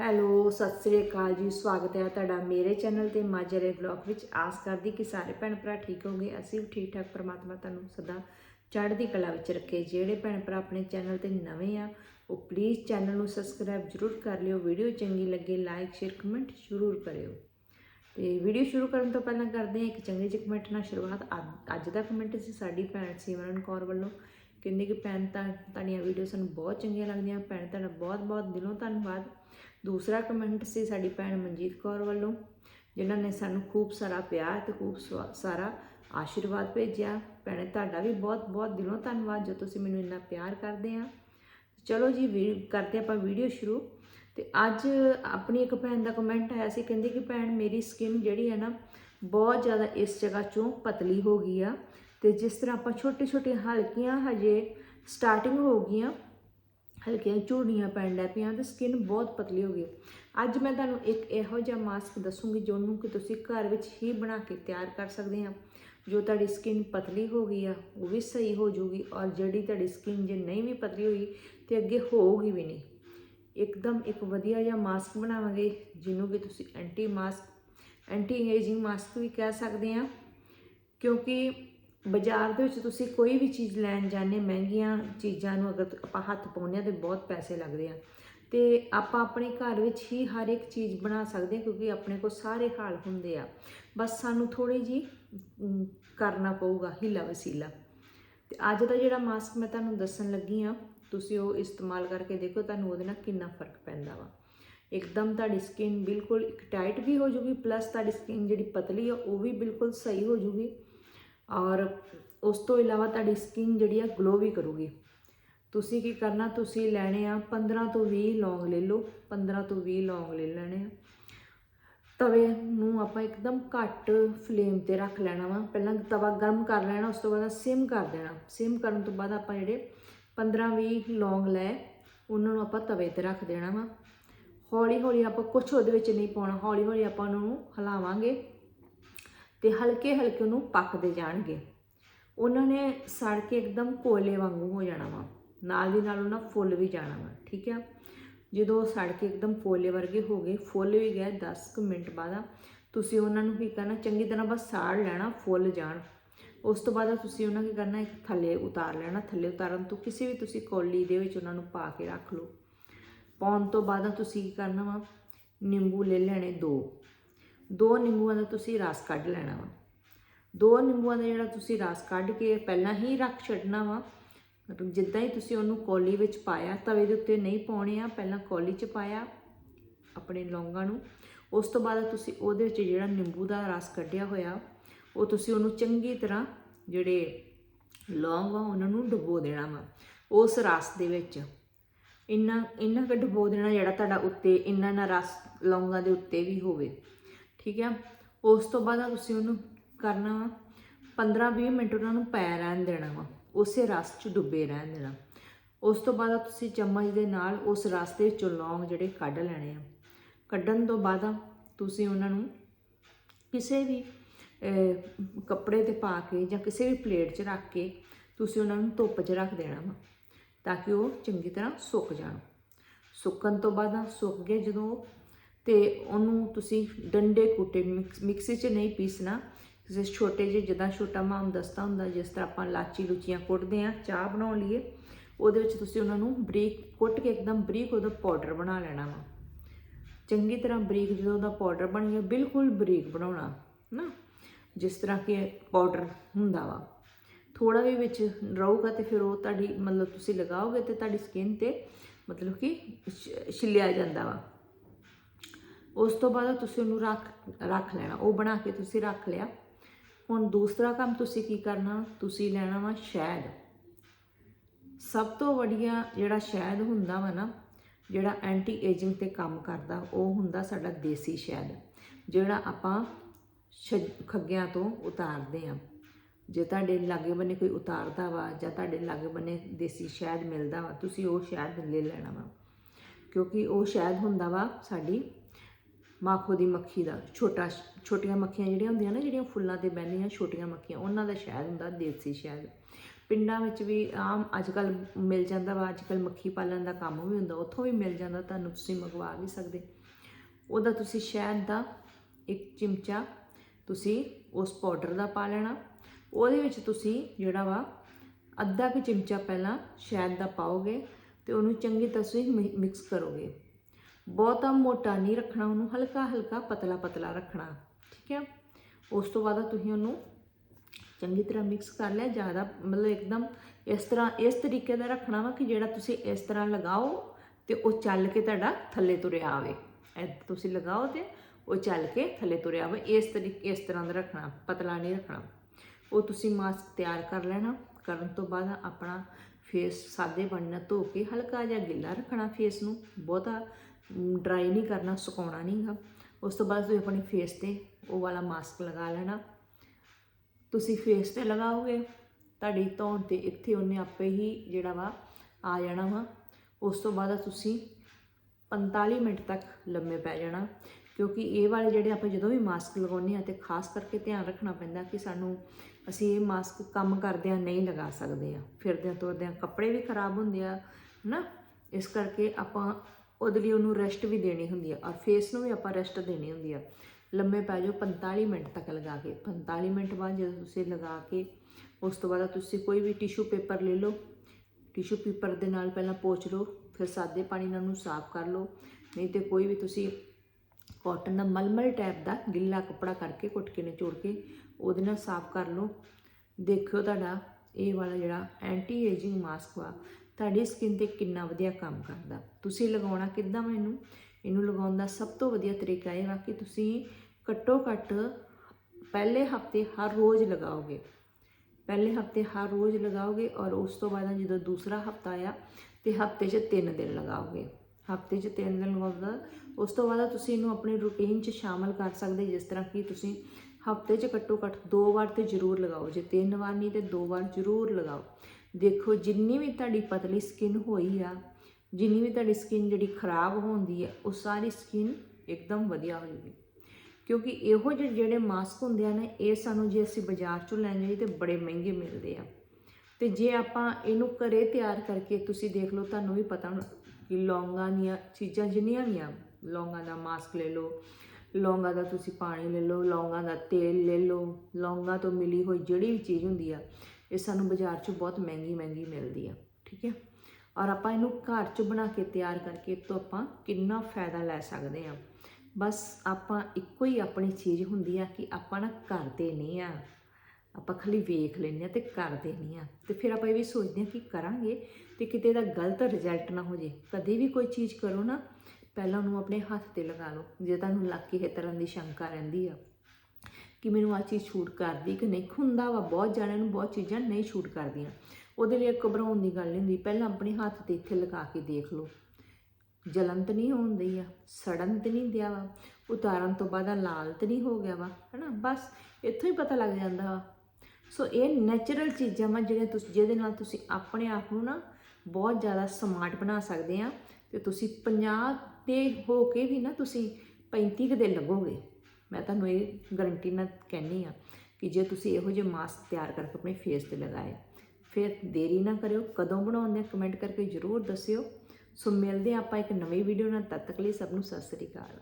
Hello, Sat Sri ਅਕਾਲ ਜੀ, ਸਵਾਗਤ ਹੈ ਤੁਹਾਡਾ ਮੇਰੇ ਚੈਨਲ ਤੇ ਮਾਜਰੇ ਵਲੌਗ ਵਿੱਚ। ਆਸ ਕਰਦੀ ਕਿ ਸਾਰੇ ਭੈਣ ਭਰਾ ਠੀਕ ਹੋਗੇ ਅਸੀਂ ਵੀ ਠੀਕ ਠਾਕ, ਪ੍ਰਮਾਤਮਾ ਤੁਹਾਨੂੰ ਸਦਾ ਚੜ੍ਹਦੀ ਕਲਾ ਵਿੱਚ ਰੱਖੇ। ਜਿਹੜੇ ਭੈਣ ਭਰਾ ਆਪਣੇ ਚੈਨਲ ਤੇ ਨਵੇਂ ਆ, ਉਹ ਪਲੀਜ਼ ਚੈਨਲ ਨੂੰ ਸਬਸਕ੍ਰਾਈਬ ਜ਼ਰੂਰ ਕਰ ਲਿਓ। ਵੀਡੀਓ ਚੰਗੀ ਲੱਗੇ ਲਾਈਕ ਸ਼ੇਅਰ ਕਮੈਂਟ ਜ਼ਰੂਰ ਕਰਿਓ। ਤੇ ਵੀਡੀਓ ਸ਼ੁਰੂ ਕਰਨ ਤੋਂ ਪਹਿਲਾਂ ਕਰਦੇ ਹਾਂ ਇੱਕ ਚੰਗੇ ਜਿਹੇ ਕਮੈਂਟ ਨਾਲ ਸ਼ੁਰੂਆਤ। ਅੱਜ- ਅੱਜ ਦਾ ਕਮੈਂਟ ਸੀ ਸਾਡੀ ਭੈਣ ਸਿਮਰਨ ਕੌਰ ਵੱਲੋਂ। ਕਹਿੰਦੇ ਕਿ ਭੈਣ ਤਾਂ, ਤੁਹਾਡੀਆਂ ਵੀਡੀਓ ਸਾਨੂੰ ਬਹੁਤ ਚੰਗੀਆਂ ਲੱਗਦੀਆਂ। ਭੈਣ, ਤੁਹਾਡਾ ਬਹੁਤ ਬਹੁਤ ਦਿਲੋਂ ਧੰਨਵਾਦ। ਦੂਸਰਾ ਕਮੈਂਟ ਸੀ ਸਾਡੀ ਭੈਣ ਮਨਜੀਤ ਕੌਰ ਵੱਲੋਂ, ਜਿਨ੍ਹਾਂ ਨੇ ਸਾਨੂੰ ਖੂਬ ਸਾਰਾ ਪਿਆਰ ਤੇ ਖੂਬ ਸਵਾ- ਸਾਰਾ ਆਸ਼ੀਰਵਾਦ ਭੇਜਿਆ। ਭੈਣੇ, ਤੁਹਾਡਾ ਵੀ ਬਹੁਤ ਬਹੁਤ ਦਿਲੋਂ ਧੰਨਵਾਦ ਜੋ ਤੁਸੀਂ ਮੈਨੂੰ ਇੰਨਾ ਪਿਆਰ ਕਰਦੇ ਆ। ਚਲੋ ਜੀ, ਵੀ ਕਰਦੇ ਆਪਾਂ ਵੀਡੀਓ ਸ਼ੁਰੂ। ਤੇ ਅੱਜ ਆਪਣੀ ਇੱਕ ਭੈਣ ਦਾ ਕਮੈਂਟ ਆਇਆ ਸੀ, ਕਹਿੰਦੀ ਕਿ ਭੈਣ, ਮੇਰੀ ਸਕਿਨ ਜਿਹੜੀ ਹੈ ਨਾ, ਬਹੁਤ ਜ਼ਿਆਦਾ ਇਸ ਜਗ੍ਹਾ ਚੋਂ ਪਤਲੀ ਹੋ ਗਈ ਆ। ਤੇ ਜਿਸ ਤਰ੍ਹਾਂ ਆਪਾਂ ਛੋਟੇ ਛੋਟੇ ਹਲਕੀਆਂ ਹਜੇ ਸਟਾਰਟਿੰਗ ਹੋ ਗਈਆਂ ਹਲਕੀਆਂ ਝੂੜੀਆਂ ਪੈਣ ਲੱਗ ਪਈਆਂ ਤੇ ਸਕਿਨ ਬਹੁਤ ਪਤਲੀ ਹੋ ਗਈ। ਅੱਜ ਮੈਂ ਤੁਹਾਨੂੰ ਇੱਕ ਇਹੋ ਜਿਹਾ ਮਾਸਕ ਦੱਸੂਗੀ ਜਿਹਨੂੰ ਕਿ ਤੁਸੀਂ ਘਰ ਵਿੱਚ ਹੀ ਬਣਾ ਕੇ ਤਿਆਰ ਕਰ ਸਕਦੇ ਆ। ਜੋ ਤੁਹਾਡੀ ਸਕਿਨ ਪਤਲੀ ਹੋ ਗਈ ਆ, ਉਹ ਵੀ ਸਹੀ ਹੋ ਜੂਗੀ ਔਰ ਜਿਹੜੀ ਤੁਹਾਡੀ ਸਕਿਨ ਜੇ ਨਹੀਂ ਵੀ ਪਤਲੀ ਹੋਈ ਤੇ ਅੱਗੇ ਹੋਊਗੀ ਵੀ ਨਹੀਂ। ਇੱਕਦਮ ਇੱਕ ਵਧੀਆ ਜਿਹਾ ਮਾਸਕ ਬਣਾਵਾਂਗੇ, ਜਿਹਨੂੰ ਕਿ ਤੁਸੀਂ anti mask anti ageing mask ਵੀ ਕਹਿ ਸਕਦੇ ਆ। ਕਿਉਂਕਿ ਬਾਜ਼ਾਰ ਦੇ ਵਿੱਚ ਤੁਸੀਂ ਕੋਈ ਵੀ ਚੀਜ਼ ਲੈਣ ਜਾਂਦੇ ਮਹਿੰਗੀਆਂ ਚੀਜ਼ਾਂ ਨੂੰ ਅਗਰ ਆਪਾਂ ਹੱਥ ਪਾਉਂਦੇ ਹਾਂ ਤੇ ਬਹੁਤ ਪੈਸੇ ਲੱਗਦੇ ਆ। ਤੇ ਆਪਾਂ ਆਪਣੇ ਘਰ ਵਿੱਚ ਹੀ ਹਰ ਇੱਕ ਚੀਜ਼ ਬਣਾ ਸਕਦੇ ਹਾਂ ਕਿਉਂਕਿ ਆਪਣੇ ਕੋਲ ਸਾਰੇ ਹਾਲ ਹੁੰਦੇ ਆ। ਬਸ ਸਾਨੂੰ ਥੋੜੀ ਜੀ ਕਰਨਾ ਪਊਗਾ, ਹੀਲਾ ਵਸੀਲਾ। ਤੇ ਅੱਜ ਦਾ ਜਿਹੜਾ ਮਾਸਕ ਮੈਂ ਤੁਹਾਨੂੰ ਦੱਸਣ ਲੱਗੀ ਆ ਤੁਸੀਂ ਉਹ ਇਸਤੇਮਾਲ ਕਰਕੇ ਦੇਖੋ, ਤੁਹਾਨੂੰ ਉਹਦੇ ਨਾਲ ਕਿੰਨਾ ਫ਼ਰਕ ਪੈਂਦਾ ਵਾ। ਇੱਕਦਮ ਤੁਹਾਡੀ ਸਕਿਨ ਬਿਲਕੁਲ ਇੱਕ ਟਾਈਟ ਵੀ ਹੋ ਜੂਗੀ ਪਲੱਸ ਤੁਹਾਡੀ ਸਕਿਨ ਜਿਹੜੀ ਪਤਲੀ ਆ, ਉਹ ਵੀ ਬਿਲਕੁਲ ਸਹੀ ਹੋ ਜੂਗੀ ਔਰ ਉਸ ਤੋਂ ਇਲਾਵਾ ਤੁਹਾਡੀ ਸਕਿਨ ਜਿਹੜੀ ਆ ਗਲੋ ਵੀ ਕਰੂਗੀ। ਤੁਸੀਂ ਕੀ ਕਰਨਾ, ਤੁਸੀਂ ਲੈਣੇ ਆ 15 ਤੋਂ 20 ਲੌਂਗ ਲੈ ਲਓ 15 ਤੋਂ 20 ਲੌਂਗ ਲੈ ਲੈਣੇ ਆ। ਤਵੇ ਨੂੰ ਆਪਾਂ ਇੱਕਦਮ ਘੱਟ ਫਲੇਮ ਤੇ ਰੱਖ ਲੈਣਾ ਵਾ। ਪਹਿਲਾਂ ਤਵਾ ਗਰਮ ਕਰ ਲੈਣਾ, ਉਸ ਤੋਂ ਬਾਅਦ ਸਿਮ ਕਰ ਦੇਣਾ। ਸਿਮ ਕਰਨ ਤੋਂ ਬਾਅਦ ਆਪਾਂ ਜਿਹੜੇ 15-20 ਲੌਂਗ ਲੈ, ਉਹਨਾਂ ਨੂੰ ਆਪਾਂ ਤਵੇ ਤੇ ਰੱਖ ਦੇਣਾ ਵਾ। ਹੌਲੀ ਹੌਲੀ ਆਪਾਂ ਕੁਝ ਉਹਦੇ ਵਿੱਚ ਨਹੀਂ ਪਾਉਣਾ ਹੌਲੀ ਹੌਲੀ ਆਪਾਂ ਉਹਨਾਂ ਨੂੰ ਹਿਲਾਵਾਂਗੇ। ਤੇ ਹਲਕੇ ਹਲਕੇ ਉਹਨੂੰ ਪੱਕਦੇ ਜਾਣਗੇ। ਉਹਨਾਂ ਨੇ ਸੜ ਕੇ ਇੱਕਦਮ ਕੋਲੇ ਵਾਂਗੂ ਹੋ ਜਾਣਾ ਵਾ। ਨਾਲ ਦੀ ਨਾਲ ਉਹਨਾਂ ਫੁੱਲ ਵੀ ਜਾਣਾ ਵਾ, ਠੀਕ ਆ? ਜਦੋਂ ਉਹ ਸੜ ਕੇ ਇੱਕਦਮ ਕੋਲੇ ਵਰਗੇ ਹੋ ਗਏ, ਫੁੱਲ ਵੀ ਗਏ 10 ਕੁ ਮਿੰਟ ਬਾਅਦ ਤੁਸੀਂ ਉਹਨਾਂ ਨੂੰ ਕੀ ਕਰਨਾ, ਚੰਗੀ ਤਰ੍ਹਾਂ ਬਸ ਸਾੜ ਲੈਣਾ ਫੁੱਲ ਜਾਣ। ਉਸ ਤੋਂ ਬਾਅਦ ਤੁਸੀਂ ਉਹਨਾਂ ਕੀ ਕਰਨਾ, ਇੱਕ ਥੱਲੇ ਉਤਾਰ ਲੈਣਾ, ਥੱਲੇ ਉਤਾਰਨ ਤੋਂ ਕਿਸੇ ਵੀ ਤੁਸੀਂ ਕੌਲੀ ਦੇ ਵਿੱਚ ਉਹਨਾਂ ਨੂੰ ਪਾ ਕੇ ਰੱਖ ਲਓ। ਪਾਉਣ ਤੋਂ ਬਾਅਦ ਤੁਸੀਂ ਕੀ ਕਰਨਾ ਵਾ, ਨਿੰਬੂ ਲੈ ਲੈਣੇ ਦੋ। ਦੋ ਨਿੰਬੂਆਂ ਦਾ ਤੁਸੀਂ ਰਸ ਕੱਢ ਲੈਣਾ ਵਾ। ਦੋ ਨਿੰਬੂਆਂ ਦਾ ਜਿਹੜਾ ਤੁਸੀਂ ਰਸ ਕੱਢ ਕੇ ਪਹਿਲਾਂ ਹੀ ਰੱਖ ਛੱਡਣਾ ਵਾ। ਜਿੱਦਾਂ ਹੀ ਤੁਸੀਂ ਉਹਨੂੰ ਕੌਲੀ ਵਿੱਚ ਪਾਇਆ, ਤਵੇ ਦੇ ਉੱਤੇ ਨਹੀਂ ਪਾਉਣੇ ਆ, ਪਹਿਲਾਂ ਕੌਲੀ 'ਚ ਪਾਇਆ ਆਪਣੇ ਲੌਂਗਾਂ ਨੂੰ। ਉਸ ਤੋਂ ਬਾਅਦ ਤੁਸੀਂ ਉਹਦੇ ਵਿੱਚ ਜਿਹੜਾ ਨਿੰਬੂ ਦਾ ਰਸ ਕੱਢਿਆ ਹੋਇਆ, ਉਹ ਤੁਸੀਂ ਉਹਨੂੰ ਚੰਗੀ ਤਰ੍ਹਾਂ ਜਿਹੜੇ ਲੌਂਗ ਆ, ਉਹਨਾਂ ਨੂੰ ਡੁਬੋ ਦੇਣਾ ਵਾ ਉਸ ਰਸ ਦੇ ਵਿੱਚ। ਇੰਨਾ ਇੰਨਾ ਕੁ ਡੁਬੋ ਦੇਣਾ ਜਿਹੜਾ ਤੁਹਾਡਾ ਉੱਤੇ, ਇੰਨਾ ਨਾ ਰਸ ਲੌਂਗਾਂ ਦੇ ਉੱਤੇ ਵੀ ਹੋਵੇ। ਠੀਕ ਹੈ ਉਸ ਤੋਂ ਬਾਅਦ ਤੁਸੀਂ ਉਹਨੂੰ ਕਰਨਾ ਵਾ 15-20 ਮਿੰਟ ਉਹਨਾਂ ਨੂੰ ਪੈ ਰਹਿਣ ਦੇਣਾ ਵਾ, ਉਸੇ ਰਸ 'ਚ ਡੁੱਬੇ ਰਹਿਣ ਦੇਣਾ। ਉਸ ਤੋਂ ਬਾਅਦ ਤੁਸੀਂ ਚਮਚ ਦੇ ਨਾਲ ਉਸ ਰਸ ਦੇ ਵਿੱਚੋਂ ਲੌਂਗ ਜਿਹੜੇ ਕੱਢ ਲੈਣੇ ਆ। ਕੱਢਣ ਤੋਂ ਬਾਅਦ ਤੁਸੀਂ ਉਹਨਾਂ ਨੂੰ ਕਿਸੇ ਵੀ ਕੱਪੜੇ ਤੇ ਪਾ ਕੇ ਜਾਂ ਕਿਸੇ ਵੀ ਪਲੇਟ 'ਚ ਰੱਖ ਕੇ ਤੁਸੀਂ ਉਹਨਾਂ ਨੂੰ ਧੁੱਪ 'ਚ ਰੱਖ ਦੇਣਾ ਵਾ, ਤਾਂ ਕਿ ਉਹ ਚੰਗੀ ਤਰ੍ਹਾਂ ਸੁੱਕ ਜਾਣ। ਸੁੱਕਣ ਤੋਂ ਬਾਅਦ ਸੁੱਕ ਗਏ ਜਦੋਂ ਤੇ ਉਹਨੂੰ ਤੁਸੀਂ ਡੰਡੇ ਕੂਟੇ ਮਿਕਸ- ਮਿਕਸੀ 'ਚ ਨਹੀਂ ਪੀਸਣਾ। ਕਿਸੇ ਛੋਟੇ ਜਿਹੇ, ਜਿੱਦਾਂ ਛੋਟਾ ਮਾਮ ਦਸਤਾ ਹੁੰਦਾ, ਜਿਸ ਤਰ੍ਹਾਂ ਆਪਾਂ ਲਾਚੀ ਲੁਚੀਆਂ ਕੁੱਟਦੇ ਆ ਚਾਹ ਬਣਾਉਣ ਲਈ ਉਹਦੇ ਵਿੱਚ ਤੁਸੀਂ ਉਹਨਾਂ ਨੂੰ ਬਰੀਕ ਕੁੱਟ ਕੇ ਇੱਕਦਮ ਬਰੀਕ ਉਹਦਾ ਪਾਊਡਰ ਬਣਾ ਲੈਣਾ ਵਾ। ਚੰਗੀ ਤਰ੍ਹਾਂ ਬਰੀਕ ਜਦੋਂ ਉਹਦਾ ਪਾਊਡਰ ਬਣ ਗਿਆ, ਬਿਲਕੁਲ ਬਰੀਕ ਬਣਾਉਣਾ ਨਾ ਜਿਸ ਤਰ੍ਹਾਂ ਕਿ ਪਾਊਡਰ ਹੁੰਦਾ ਵਾ। ਥੋੜਾ ਵੀ ਵਿੱਚ ਰਹੂਗਾ ਤੇ ਫਿਰ ਉਹ ਤੁਹਾਡੀ, ਮਤਲਬ ਤੁਸੀਂ ਲਗਾਓਗੇ ਤੇ ਤੁਹਾਡੀ ਸਕਿਨ ਤੇ ਮਤਲਬ ਕਿ ਛ- ਛਿੱਲਿਆ ਜਾਂਦਾ ਵਾ। ਉਸ ਤੋਂ ਬਾਅਦ ਤੁਸੀਂ ਉਹਨੂੰ ਰੱਖ ਰੱਖ ਲੈਣਾ, ਉਹ ਬਣਾ ਕੇ ਤੁਸੀਂ ਰੱਖ ਲਿਆ। ਹੁਣ ਦੂਸਰਾ ਕੰਮ ਤੁਸੀਂ ਕੀ ਕਰਨਾ? ਤੁਸੀਂ ਲੈਣਾ ਵਾ ਸ਼ਹਿਦ। ਸਭ ਤੋਂ ਵਧੀਆ ਜਿਹੜਾ ਸ਼ਹਿਦ ਹੁੰਦਾ ਵਾ ਨਾ, ਜਿਹੜਾ ਐਂਟੀ ਏਜਿੰਗ ਤੇ ਕੰਮ ਕਰਦਾ, ਉਹ ਹੁੰਦਾ ਸਾਡਾ ਦੇਸੀ ਸ਼ਹਿਦ, ਜਿਹੜਾ ਆਪਾਂ ਛ- ਖੱਗਿਆਂ ਤੋਂ ਉਤਾਰਦੇ ਆ ਜੇ ਤੁਹਾਡੇ ਲਾਗੇ ਬੰਨੇ ਕੋਈ ਉਤਾਰਦਾ ਵਾ ਜਾਂ ਤੁਹਾਡੇ ਲਾਗੇ ਬੰਨੇ ਦੇਸੀ ਸ਼ਹਿਦ ਮਿਲਦਾ ਵਾ, ਤੁਸੀਂ ਉਹ ਸ਼ਹਿਦ ਲੈ ਲੈਣਾ ਵਾ। ਕਿਉਂਕਿ ਉਹ ਸ਼ਹਿਦ ਹੁੰਦਾ ਵਾ ਸਾਡੀ ਮਾਖੋ ਦੀ ਮੱਖੀ ਦਾ, ਛੋਟਾ ਛੋਟੀਆਂ ਮੱਖੀਆਂ ਜਿਹੜੀਆਂ ਹੁੰਦੀਆਂ ਨਾ, ਜਿਹੜੀਆਂ ਫੁੱਲਾਂ ਤੇ ਬਹਿੰਦੀਆਂ ਛੋਟੀਆਂ ਮੱਖੀਆਂ, ਉਹਨਾਂ ਦਾ ਸ਼ਹਿਦ ਹੁੰਦਾ ਦੇਸੀ ਸ਼ਹਿਦ। ਪਿੰਡਾਂ ਵਿੱਚ ਵੀ ਆਮ ਅੱਜ ਕੱਲ ਮਿਲ ਜਾਂਦਾ ਵਾ ਅੱਜ ਕੱਲ ਮੱਖੀ ਪਾਲਣ ਦਾ ਕੰਮ ਵੀ ਹੁੰਦਾ, ਉੱਥੋਂ ਵੀ ਮਿਲ ਜਾਂਦਾ, ਤੁਹਾਨੂੰ ਤੁਸੀਂ ਮੰਗਵਾ ਵੀ ਸਕਦੇ। ਉਹਦਾ ਤੁਸੀਂ ਸ਼ਹਿਦ ਦਾ ਇੱਕ ਚਮਚਾ ਤੁਸੀਂ ਉਸ ਪਾਊਡਰ ਦਾ ਪਾ ਲੈਣਾ, ਉਹਦੇ ਵਿੱਚ ਤੁਸੀਂ ਜਿਹੜਾ ਵਾ ਅੱਧਾ ਕੁ ਚਮਚਾ ਪਹਿਲਾਂ ਸ਼ਹਿਦ ਦਾ ਪਾਓਗੇ ਤੇ ਉਹਨੂੰ ਚੰਗੀ ਤਰ੍ਹਾਂ ਤੁਸੀਂ ਮਿਕਸ ਕਰੋਗੇ। ਬਹੁਤਾ ਮੋਟਾ ਨਹੀਂ ਰੱਖਣਾ ਉਹਨੂੰ ਹਲਕਾ ਹਲਕਾ ਪਤਲਾ ਪਤਲਾ ਰੱਖਣਾ, ਠੀਕ ਹੈ? ਉਸ ਤੋਂ ਬਾਅਦ ਤੁਸੀਂ ਉਹਨੂੰ ਚੰਗੀ ਤਰ੍ਹਾਂ ਮਿਕਸ ਕਰ ਲਿਆ, ਜ਼ਿਆਦਾ ਮਤਲਬ ਇੱਕਦਮ ਇਸ ਤਰ੍ਹਾਂ, ਇਸ ਤਰੀਕੇ ਦਾ ਰੱਖਣਾ ਵਾ ਕਿ ਜਿਹੜਾ ਤੁਸੀਂ ਇਸ ਤਰ੍ਹਾਂ ਲਗਾਓ ਤੇ ਉਹ ਚੱਲ ਕੇ ਤੁਹਾਡਾ ਥੱਲੇ ਤੁਰਿਆ ਆਵੇ। ਐ ਤੁਸੀਂ ਲਗਾਓ ਤੇ ਉਹ ਚੱਲ ਕੇ ਥੱਲੇ ਤੁਰਿਆ ਆਵੇ। ਇਸ ਤਰੀਕੇ, ਇਸ ਤਰ੍ਹਾਂ ਦਾ ਰੱਖਣਾ, ਪਤਲਾ ਨਹੀਂ ਰੱਖਣਾ। ਉਹ ਤੁਸੀਂ ਮਾਸਕ ਤਿਆਰ ਕਰ ਲੈਣਾ, ਕਰਨ ਤੋਂ ਬਾਅਦ ਆਪਣਾ ਫੇਸ ਸਾਦੇ ਪਾਣੀ ਨਾਲ ਧੋ ਕੇ ਹਲਕਾ ਜਿਹਾ ਗਿੱਲਾ ਰੱਖਣਾ ਫੇਸ ਨੂੰ, ਬਹੁਤਾ ਡਰਾਈ ਨਹੀਂ ਕਰਨਾ, ਸੁਕਾਉਣਾ ਨਹੀਂਗਾ। ਉਸ ਤੋਂ ਬਾਅਦ ਤੁਸੀਂ ਆਪਣੇ ਫੇਸ ਤੇ ਉਹ ਵਾਲਾ ਮਾਸਕ ਲਗਾ ਲੈਣਾ। ਤੁਸੀਂ ਫੇਸ ਤੇ ਲਗਾਓਗੇ, ਤੁਹਾਡੀ ਧੌਣ ਤੇ ਇੱਥੇ ਉਹਨੇ ਆਪੇ ਹੀ ਜਿਹੜਾ ਵਾ ਆ ਜਾਣਾ ਵਾ। ਉਸ ਤੋਂ ਬਾਅਦ ਤੁਸੀਂ 45 ਮਿੰਟ ਤੱਕ ਲੰਮੇ ਪੈ ਜਾਣਾ, ਕਿਉਂਕਿ ਇਹ ਵਾਲੇ ਜਿਹੜੇ ਆਪਾਂ ਜਦੋਂ ਵੀ ਮਾਸਕ ਲਗਾਉਂਦੇ ਆ ਤੇ ਖਾਸ ਕਰਕੇ ਧਿਆਨ ਰੱਖਣਾ ਪੈਂਦਾ ਕਿ ਸਾਨੂੰ ਅਸੀਂ ਇਹ ਮਾਸਕ ਕੰਮ ਕਰਦਿਆਂ ਨਹੀਂ ਲਗਾ ਸਕਦੇ ਆ ਫਿਰਦਿਆਂ ਤੁਰਦਿਆਂ ਕੱਪੜੇ ਵੀ ਖਰਾਬ ਹੁੰਦੇ ਆ, ਹਨਾ? ਇਸ ਕਰਕੇ ਆਪਾਂ ਉਹਦੇ ਲਈ ਉਹਨੂੰ ਰੈਸਟ ਵੀ ਦੇਣੀ ਹੁੰਦੀ ਆ ਔਰ ਫੇਸ ਨੂੰ ਵੀ ਆਪਾਂ ਰੈਸਟ ਦੇਣੀ ਹੁੰਦੀ ਆ। ਲੰਮੇ ਪੈ ਜਾਓ 45 ਮਿੰਟ ਤੱਕ ਲਗਾ ਕੇ। 45 ਮਿੰਟ ਬਾਅਦ ਜਦੋਂ ਤੁਸੀਂ ਲਗਾ ਕੇ ਉਸ ਤੋਂ ਬਾਅਦ ਤੁਸੀਂ ਕੋਈ ਵੀ ਟਿਸ਼ੂ ਪੇਪਰ ਲੈ ਲਓ। ਟਿਸ਼ੂ ਪੇਪਰ ਦੇ ਨਾਲ ਪਹਿਲਾਂ ਪੋਚ ਲਓ, ਫਿਰ ਸਾਦੇ ਪਾਣੀ ਨਾਲ ਉਹਨੂੰ ਸਾਫ਼ ਕਰ ਲਓ। ਨਹੀਂ ਤੇ ਕੋਈ ਵੀ ਤੁਸੀਂ ਕਾਟਨ ਦਾ ਮਲਮਲ ਟੈਪ ਦਾ ਗਿੱਲਾ ਕੱਪੜਾ ਕਰਕੇ ਕੁੱਟ ਕੇ ਨਿਚੋੜ ਕੇ ਉਹਦੇ ਨਾਲ ਸਾਫ਼ ਕਰ ਲਓ। ਦੇਖਿਓ ਤੁਹਾਡਾ ਇਹ ਵਾਲਾ ਜਿਹੜਾ ਐਂਟੀ ਏਜਿੰਗ ਮਾਸਕ ਵਾ ਤੁਹਾਡੀ ਸਕਿਨ ਤੇ ਕਿੰਨਾ ਵਧੀਆ ਕੰਮ ਕਰਦਾ। ਤੁਸੀਂ ਲਗਾਉਣਾ ਕਿੱਦਾਂ ਵਾ ਇਹਨੂੰ ਇਹਨੂੰ ਲਗਾਉਣ ਦਾ ਸਭ ਤੋਂ ਵਧੀਆ ਤਰੀਕਾ ਇਹ ਵਾ ਕਿ ਤੁਸੀਂ ਘੱਟੋ ਘੱਟ ਪਹਿਲੇ ਹਫ਼ਤੇ ਹਰ ਰੋਜ਼ ਲਗਾਓਗੇ। ਪਹਿਲੇ ਹਫ਼ਤੇ ਹਰ ਰੋਜ਼ ਲਗਾਓਗੇ ਔਰ ਉਸ ਤੋਂ ਬਾਅਦ ਜਦੋਂ ਦੂਸਰਾ ਹਫਤਾ ਆਇਆ ਤੇ ਹਫ਼ਤੇ 'ਚ 3 ਦਿਨ ਲਗਾਓਗੇ। ਹਫ਼ਤੇ 'ਚ 3 ਦਿਨ ਲਗਾਉਂਦਾ, ਉਸ ਤੋਂ ਬਾਅਦ ਤੁਸੀਂ ਇਹਨੂੰ ਆਪਣੀ ਰੁਟੀਨ 'ਚ ਸ਼ਾਮਲ ਕਰ ਸਕਦੇ, ਜਿਸ ਤਰ੍ਹਾਂ ਕਿ ਤੁਸੀਂ ਹਫ਼ਤੇ 'ਚ ਘੱਟੋ ਘੱਟ ਦੋ ਵਾਰ ਤੇ ਜ਼ਰੂਰ ਲਗਾਓ। ਜੇ ਤਿੰਨ ਵਾਰ ਨਹੀਂ ਤੇ ਦੋ ਵਾਰ ਜ਼ਰੂਰ ਲਗਾਓ। ਦੇਖੋ, ਜਿੰਨੀ ਵੀ ਤੁਹਾਡੀ ਪਤਲੀ ਸਕਿਨ ਹੋਈ ਆ, ਜਿੰਨੀ ਵੀ ਤੁਹਾਡੀ ਸਕਿਨ ਜਿਹੜੀ ਖਰਾਬ ਹੁੰਦੀ ਹੈ ਉਹ ਸਾਰੀ ਸਕਿਨ ਇੱਕਦਮ ਵਧੀਆ ਹੋ ਜਾਊਗੀ। ਕਿਉਂਕਿ ਇਹੋ ਜਿਹੇ ਜਿਹੜੇ ਮਾਸਕ ਹੁੰਦੇ ਆ ਨਾ, ਇਹ ਸਾਨੂੰ ਜੇ ਅਸੀਂ ਬਾਜ਼ਾਰ ਚੋਂ ਲੈਣ ਜੀ ਤੇ ਬੜੇ ਮਹਿੰਗੇ ਮਿਲਦੇ ਆ। ਤੇ ਜੇ ਆਪਾਂ ਇਹਨੂੰ ਘਰੇ ਤਿਆਰ ਕਰਕੇ ਤੁਸੀਂ ਦੇਖ ਲਓ, ਤੁਹਾਨੂੰ ਵੀ ਪਤਾ ਹੋਣਾ ਕਿ ਲੌਂਗਾਂ ਦੀਆਂ ਚੀਜ਼ਾਂ ਜਿੰਨੀਆਂ ਵੀ ਆ, ਲੌਂਗਾਂ ਦਾ ਮਾਸਕ ਲੈ ਲਓ, ਲੌਂਗਾਂ ਦਾ ਤੁਸੀਂ ਪਾਣੀ ਲੈ ਲਓ, ਲੌਂਗਾਂ ਦਾ ਤੇਲ ਲੈ ਲਓ, ਲੌਂਗਾਂ ਤੋਂ ਮਿਲੀ ਹੋਈ ਜਿਹੜੀ ਵੀ ਚੀਜ਼ ਹੁੰਦੀ ਆ ਇਹ ਸਾਨੂੰ ਬਾਜ਼ਾਰ 'ਚ ਬਹੁਤ ਮਹਿੰਗੀ ਮਹਿੰਗੀ ਮਿਲਦੀ ਆ, ਠੀਕ ਹੈ? ਔਰ ਆਪਾਂ ਇਹਨੂੰ ਘਰ 'ਚ ਬਣਾ ਕੇ ਤਿਆਰ ਕਰਕੇ ਤੋਂ ਆਪਾਂ ਕਿੰਨਾ ਫਾਇਦਾ ਲੈ ਸਕਦੇ ਆ ਬਸ ਆਪਾਂ ਇੱਕੋ ਹੀ ਆਪਣੀ ਚੀਜ਼ ਹੁੰਦੀ ਆ ਕਿ ਆਪਾਂ ਨਾ ਕਰਦੇ ਨਹੀਂ ਆ। ਆਪਾਂ ਖਾਲੀ ਵੇਖ ਲੈਂਦੇ ਆ ਤੇ ਕਰਦੇ ਨਹੀਂ ਆ। ਤੇ ਫਿਰ ਆਪਾਂ ਇਹ ਵੀ ਸੋਚਦੇ ਆ ਕਿ ਕਰਾਂਗੇ ਤੇ ਕਿਤੇ ਦਾ ਗਲਤ ਰਿਜ਼ਲਟ ਨਾ ਹੋ ਜੇ। ਕਦੇ ਵੀ ਕੋਈ ਚੀਜ਼ ਕਰੋ ਨਾ, ਪਹਿਲਾਂ ਉਹਨੂੰ ਆਪਣੇ ਹੱਥ ਤੇ ਲਗਾ ਲਓ, ਜੇ ਤੁਹਾਨੂੰ ਲੱਗ ਕਿਸੇ ਤਰ੍ਹਾਂ ਦੀ ਸ਼ੰਕਾ ਰਹਿੰਦੀ ਆ। ਕਿ ਮੈਨੂੰ ਆ ਚੀਜ਼ ਛੂਟ ਕਰਦੀ ਕਿ ਨਹੀਂ। ਹੁੰਦਾ ਵਾ, ਬਹੁਤ ਜਣਿਆਂ ਨੂੰ ਬਹੁਤ ਚੀਜ਼ਾਂ ਨਹੀਂ ਛੂਟ ਕਰਦੀਆਂ। ਉਹਦੇ ਲਈ ਘਬਰਾਉਣ ਦੀ ਗੱਲ ਨਹੀਂ ਹੁੰਦੀ। ਪਹਿਲਾਂ ਆਪਣੇ ਹੱਥ ਤੇ ਇੱਥੇ ਲਗਾ ਕੇ ਦੇਖ ਲਓ। ਜਲਨ ਤਾਂ ਨਹੀਂ ਹੁੰਦੀ ਆ, ਸੜਨ ਤੇ ਨਹੀਂ ਦਿਆ ਵਾ। ਉਤਾਰਨ ਤੋਂ ਬਾਅਦ ਆ ਲਾਲ ਤੇ ਨਹੀਂ ਹੋ ਗਿਆ ਵਾ, ਹਨਾ? ਬਸ ਇੱਥੋਂ ਹੀ ਪਤਾ ਲੱਗ ਜਾਂਦਾ ਵਾ। ਸੋ ਇਹ ਨੈਚੁਰਲ ਚੀਜ਼ਾਂ ਵਾ ਜਿਹੜੀਆਂ ਤੁਸੀਂ, ਜਿਹਦੇ ਨਾਲ ਤੁਸੀਂ ਆਪਣੇ ਆਪ ਨੂੰ ਨਾ ਬਹੁਤ ਜ਼ਿਆਦਾ ਸਮਾਰਟ ਬਣਾ ਸਕਦੇ ਆ। ਤੇ ਤੁਸੀਂ 50 ਤੇ ਹੋ ਕੇ ਵੀ ਨਾ ਤੁਸੀਂ 35 ਕੁ ਦੇ ਲੱਗੋਗੇ। ਮੈਂ ਤੁਹਾਨੂੰ ਇਹ ਗਰੰਟੀ ਨਾਲ ਕਹਿੰਨੀ ਆ ਕਿ ਜੇ ਤੁਸੀਂ ਇਹੋ ਜਿਹੇ ਮਾਸਕ ਤਿਆਰ ਕਰਕੇ ਆਪਣੇ ਫੇਸ ਤੇ ਲਗਾਏ, ਫਿਰ ਦੇਰੀ ਨਾ ਕਰਿਓ, ਕਦੋਂ ਬਣਾਉਂਦੇ ਆ ਕਮੈਂਟ ਕਰਕੇ ਜਰੂਰ ਦੱਸਿਓ। ਸੋ ਮਿਲਦੇ ਹਾਂ ਆਪਾਂ ਇੱਕ ਨਵੀਂ ਵੀਡੀਓ ਨਾਲ, ਤਦ ਤੱਕ ਲਈ ਸਭ ਨੂੰ ਸਤਿ ਸ੍ਰੀ ਅਕਾਲ।